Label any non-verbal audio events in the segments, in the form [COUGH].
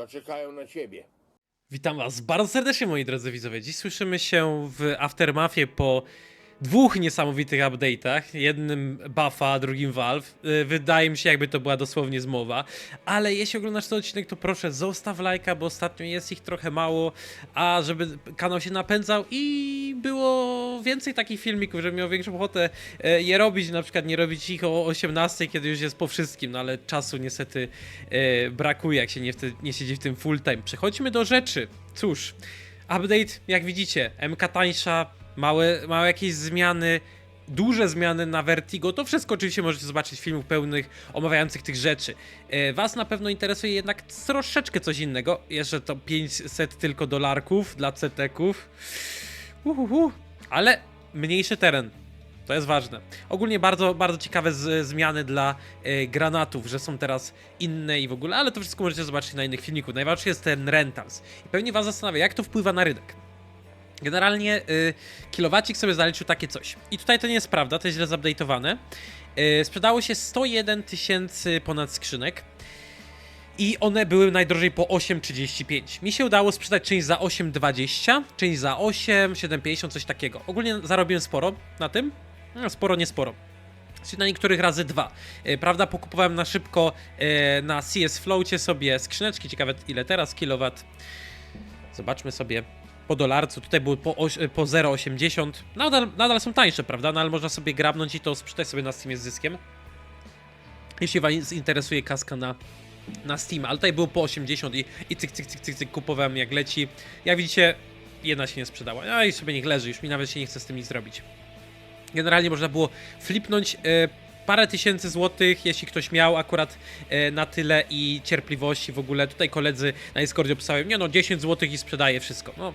to czekają na ciebie. Witam Was bardzo serdecznie, moi drodzy widzowie. Dziś słyszymy się w Aftermathie po dwóch niesamowitych update'ach. Jednym buffa, drugim Valve. Yy, Wydaje mi się, jakby to była dosłownie zmowa. Ale jeśli oglądasz ten odcinek, to proszę zostaw lajka, bo ostatnio jest ich trochę mało. A żeby kanał się napędzał i było więcej takich filmików, żebym miał większą ochotę e, je robić. Na przykład nie robić ich o 18, kiedy już jest po wszystkim. No ale czasu niestety e, brakuje, jak się nie, nie siedzi w tym full time. Przechodźmy do rzeczy. Cóż, update, jak widzicie, MK tańsza, małe, małe jakieś zmiany, duże zmiany na Vertigo. To wszystko oczywiście możecie zobaczyć w filmach pełnych omawiających tych rzeczy. E, Was na pewno interesuje jednak troszeczkę coś innego. Jeszcze to 500 tylko dolarków dla ceteków. Uhuhu. Ale mniejszy teren. To jest ważne. Ogólnie bardzo, bardzo ciekawe z, zmiany dla e, granatów, że są teraz inne i w ogóle, ale to wszystko możecie zobaczyć na innych filmiku. Najważniejszy jest ten rentals. I pewnie was zastanawia, jak to wpływa na rynek. Generalnie y, kilowacik sobie zaliczył takie coś. I tutaj to nie jest prawda, to jest źle zupdate'owane. Y, sprzedało się 101 tysięcy ponad skrzynek. I one były najdrożej po 8,35. Mi się udało sprzedać część za 8,20, część za 8, 7,50, coś takiego. Ogólnie zarobiłem sporo na tym. No, sporo, nie sporo. Czyli na niektórych razy dwa. E, Prawda, pokupowałem na szybko e, na CS Floacie sobie skrzyneczki. Ciekawe ile teraz kilowat. Zobaczmy sobie po dolarcu. Tutaj były po, po 0,80. Nadal, nadal są tańsze, prawda? No ale można sobie grabnąć i to sprzedać sobie na Steamie z zyskiem. Jeśli was interesuje kaska na na Steam, ale tutaj było po 80 i, i cyk, cyk, cyk, cyk, cyk, kupowałem jak leci. Jak widzicie, jedna się nie sprzedała. No i sobie niech leży, już mi nawet się nie chce z tym nic zrobić. Generalnie można było flipnąć e, parę tysięcy złotych, jeśli ktoś miał akurat e, na tyle i cierpliwości w ogóle. Tutaj koledzy na Discordzie pisałem, nie no, 10 złotych i sprzedaje wszystko. No,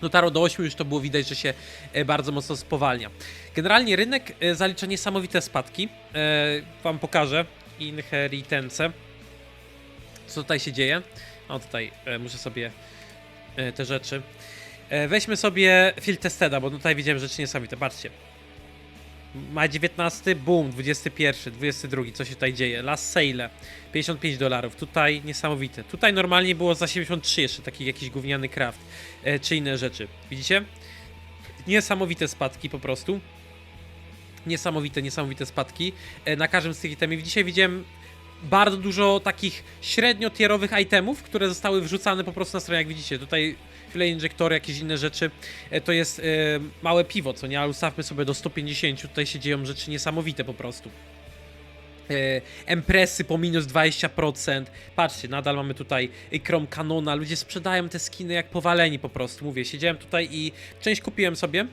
dotarło do 8, już to było widać, że się e, bardzo mocno spowalnia. Generalnie rynek e, zalicza niesamowite spadki. Wam pokażę inheritance. Co tutaj się dzieje? O, tutaj muszę sobie te rzeczy. Weźmy sobie Field Testeda, bo tutaj widziałem rzeczy niesamowite. Patrzcie. Ma 19, boom, 21, 22, co się tutaj dzieje? Last sale, 55 dolarów, tutaj niesamowite. Tutaj normalnie było za 73 jeszcze, taki jakiś gówniany craft, e, czy inne rzeczy. Widzicie? Niesamowite spadki po prostu. Niesamowite, niesamowite spadki e, na każdym z tych itemów. Dzisiaj widziałem bardzo dużo takich średnio tierowych itemów, które zostały wrzucane po prostu na stronę, jak widzicie. Tutaj chwilę injektory, jakieś inne rzeczy. E, To jest e, małe piwo, co nie? Ale ustawmy sobie do 150. Tutaj się dzieją rzeczy niesamowite po prostu. E, Empresy po minus 20%. Patrzcie, nadal mamy tutaj Chrome Canona. Ludzie sprzedają te skiny jak powaleni po prostu. Mówię, siedziałem tutaj i część kupiłem sobie.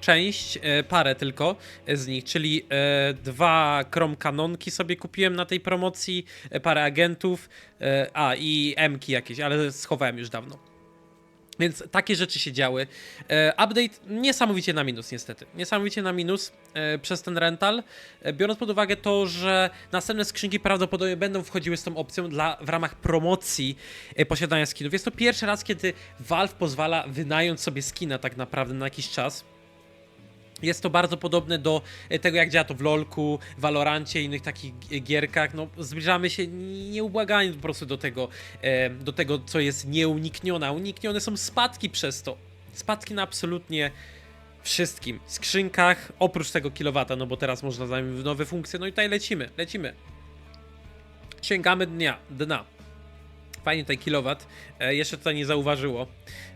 Część, parę tylko z nich, czyli dwa Chrome Canonki sobie kupiłem na tej promocji, parę agentów, a i M-ki jakieś, ale schowałem już dawno. Więc takie rzeczy się działy. E, update niesamowicie na minus, niestety. Niesamowicie na minus e, przez ten rental. E, biorąc pod uwagę to, że następne skrzynki prawdopodobnie będą wchodziły z tą opcją dla, w ramach promocji posiadania skinów. Jest to pierwszy raz, kiedy Valve pozwala wynająć sobie skina tak naprawdę na jakiś czas. Jest to bardzo podobne do e, tego, jak działa to w LoLku, Valorancie i innych takich gi- gierkach. No, zbliżamy się nieubłaganie po prostu do tego, e, do tego, co jest nieuniknione. Uniknione są spadki przez to. Spadki na absolutnie wszystkim. Skrzynkach, oprócz tego kilowata, no bo teraz można zająć nowe funkcje. No i tutaj lecimy, lecimy. Sięgamy dnia, dna. Fajnie tutaj kilowat. E, jeszcze tutaj nie zauważyło.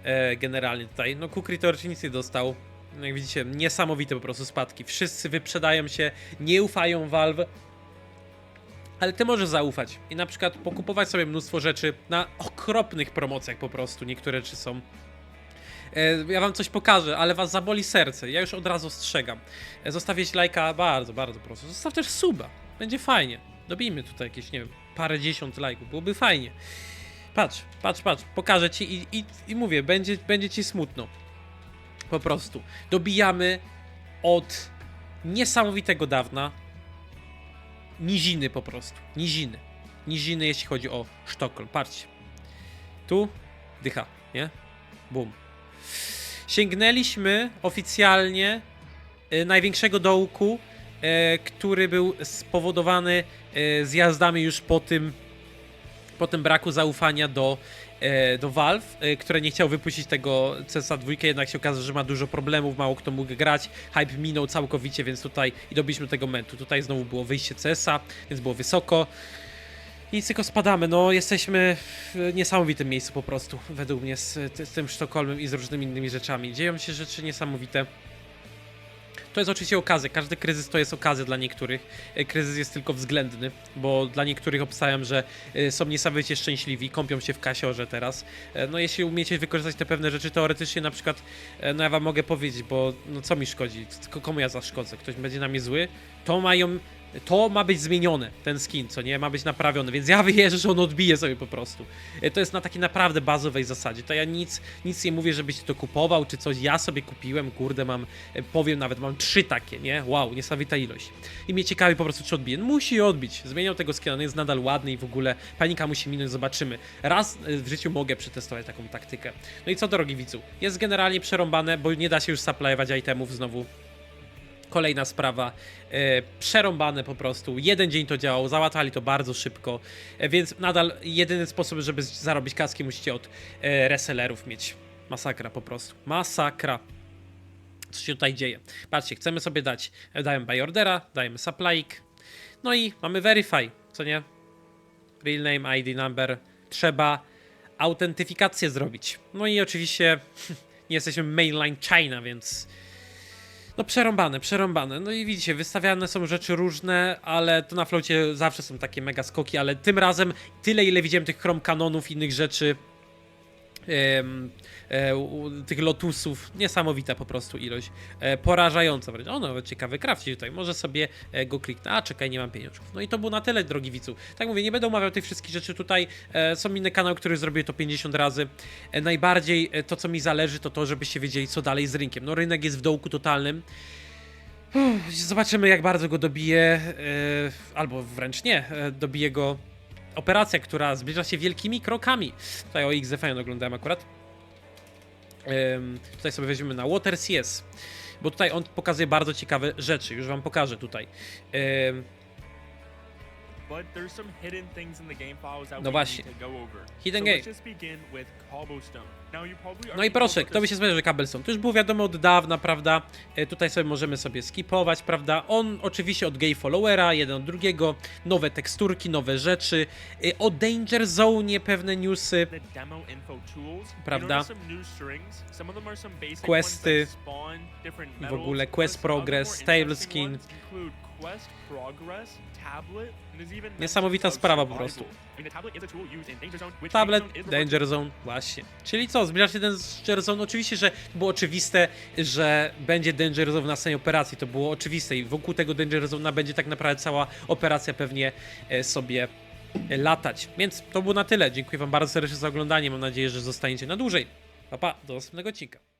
E, generalnie tutaj. No Kukri teoretycznie nic nie dostał. No Jak widzicie, niesamowite po prostu spadki. Wszyscy wyprzedają się, nie ufają Valve. Ale ty możesz zaufać i na przykład pokupować sobie mnóstwo rzeczy na okropnych promocjach po prostu. Niektóre rzeczy są. E, Ja wam coś pokażę, ale was zaboli serce. Ja już od razu ostrzegam. E, Zostawić lajka bardzo, bardzo prosto. Zostaw też suba. Będzie fajnie. Dobijmy tutaj jakieś, nie wiem, parę dziesiąt lajków. Byłoby fajnie. Patrz, patrz, patrz. Pokażę ci i, i, i mówię, będzie, będzie ci smutno. Po prostu. Dobijamy od niesamowitego dawna niziny po prostu. Niziny. Niziny, jeśli chodzi o Sztokholm. Patrzcie. Tu dycha, nie? Bum. Sięgnęliśmy oficjalnie e, największego dołku, e, który był spowodowany e, zjazdami już po tym Potem braku zaufania do, do Valve, e, które nie chciał wypuścić tego CSA 2, jednak się okazało, że ma dużo problemów, mało kto mógł grać. Hype minął całkowicie, więc tutaj i dobiliśmy do tego momentu. Tutaj znowu było wyjście CSA, więc było wysoko. I tylko spadamy. No, jesteśmy w niesamowitym miejscu po prostu, według mnie, z, z tym Sztokholmem i z różnymi innymi rzeczami. Dzieją się rzeczy niesamowite. To jest oczywiście okazja. Każdy kryzys to jest okazja dla niektórych. E, Kryzys jest tylko względny, bo dla niektórych obstawiam, że e, są niesamowicie szczęśliwi, kąpią się w kasiorze teraz. E, No jeśli umiecie wykorzystać te pewne rzeczy teoretycznie, na przykład, no ja wam mogę powiedzieć, bo no co mi szkodzi? Komu ja zaszkodzę? Ktoś będzie na mnie zły? To mają to ma być zmienione, ten skin, co nie, ma być naprawiony, więc ja wierzę, że on odbije sobie po prostu. E, To jest na takiej naprawdę bazowej zasadzie, to ja nic, nic nie mówię, żebyś to kupował, czy coś, ja sobie kupiłem, kurde, mam, e, powiem nawet, mam trzy takie, nie, wow, niesamowita ilość. I mnie ciekawi po prostu, czy odbije. No, musi odbić, zmieniał tego skina, on jest nadal ładny i w ogóle panika musi minąć, zobaczymy. Raz e, w życiu mogę przetestować taką taktykę. No i co, drogi widzu, jest generalnie przerąbane, bo nie da się już supplywać itemów znowu Kolejna sprawa, e, przerąbane po prostu. Jeden dzień to działało, załatwali to bardzo szybko, e, więc nadal jedyny sposób, żeby zarobić kaski, musicie od e, resellerów mieć. Masakra po prostu. Masakra. Co się tutaj dzieje? Patrzcie, chcemy sobie dać, dajemy buy ordera, dajemy supplyik, no i mamy verify, co nie? Real name, ID number. Trzeba autentyfikację zrobić. No i oczywiście [LAUGHS] nie jesteśmy mainline China, więc no przerąbane, przerąbane. No i widzicie, wystawiane są rzeczy różne, ale to na flocie zawsze są takie mega skoki, ale tym razem tyle, ile widziałem tych Chrome Kanonów, innych rzeczy, tych Lotusów, niesamowita po prostu ilość, e, porażająca wręcz. O, nawet ciekawy craft tutaj, może sobie e, go kliknę, a czekaj, nie mam pieniążków. No i to było na tyle, drogi widzu. Tak mówię, nie będę omawiał tych wszystkich rzeczy tutaj, e, są inne kanały, które zrobię to 50 razy. E, najbardziej e, to, co mi zależy, to to, żebyście wiedzieli, co dalej z rynkiem. No rynek jest w dołku totalnym, Zobaczymy, jak bardzo go dobije, e, albo wręcz nie, e, dobije go operacja, która zbliża się wielkimi krokami. Tutaj o XFN oglądałem akurat. Em, tutaj sobie weźmiemy na Water CS, bo tutaj on pokazuje bardzo ciekawe rzeczy, już wam pokażę tutaj. Em, But there's some hidden things in the game files that No właśnie. need to go over. Hidden game. No i proszę, kto by się spodziewał, że Cobblestone? To już było wiadomo od dawna, prawda? E, Tutaj sobie możemy sobie skipować, prawda? On oczywiście od gay followera, jeden od drugiego, nowe teksturki, nowe rzeczy, e, o Danger Zone pewne newsy. Prawda. Questy. W ogóle quest progress, stable skin. Niesamowita sprawa po prostu. Tablet Danger Zone, właśnie. Czyli co, zbliża się Danger Zone? Oczywiście, że było oczywiste, że będzie Danger Zone w następnej operacji, to było oczywiste i wokół tego Danger Zone będzie tak naprawdę cała operacja pewnie e, sobie e, latać. Więc to było na tyle. Dziękuję wam bardzo serdecznie za oglądanie, mam nadzieję, że zostaniecie na dłużej. Pa, pa, do następnego odcinka.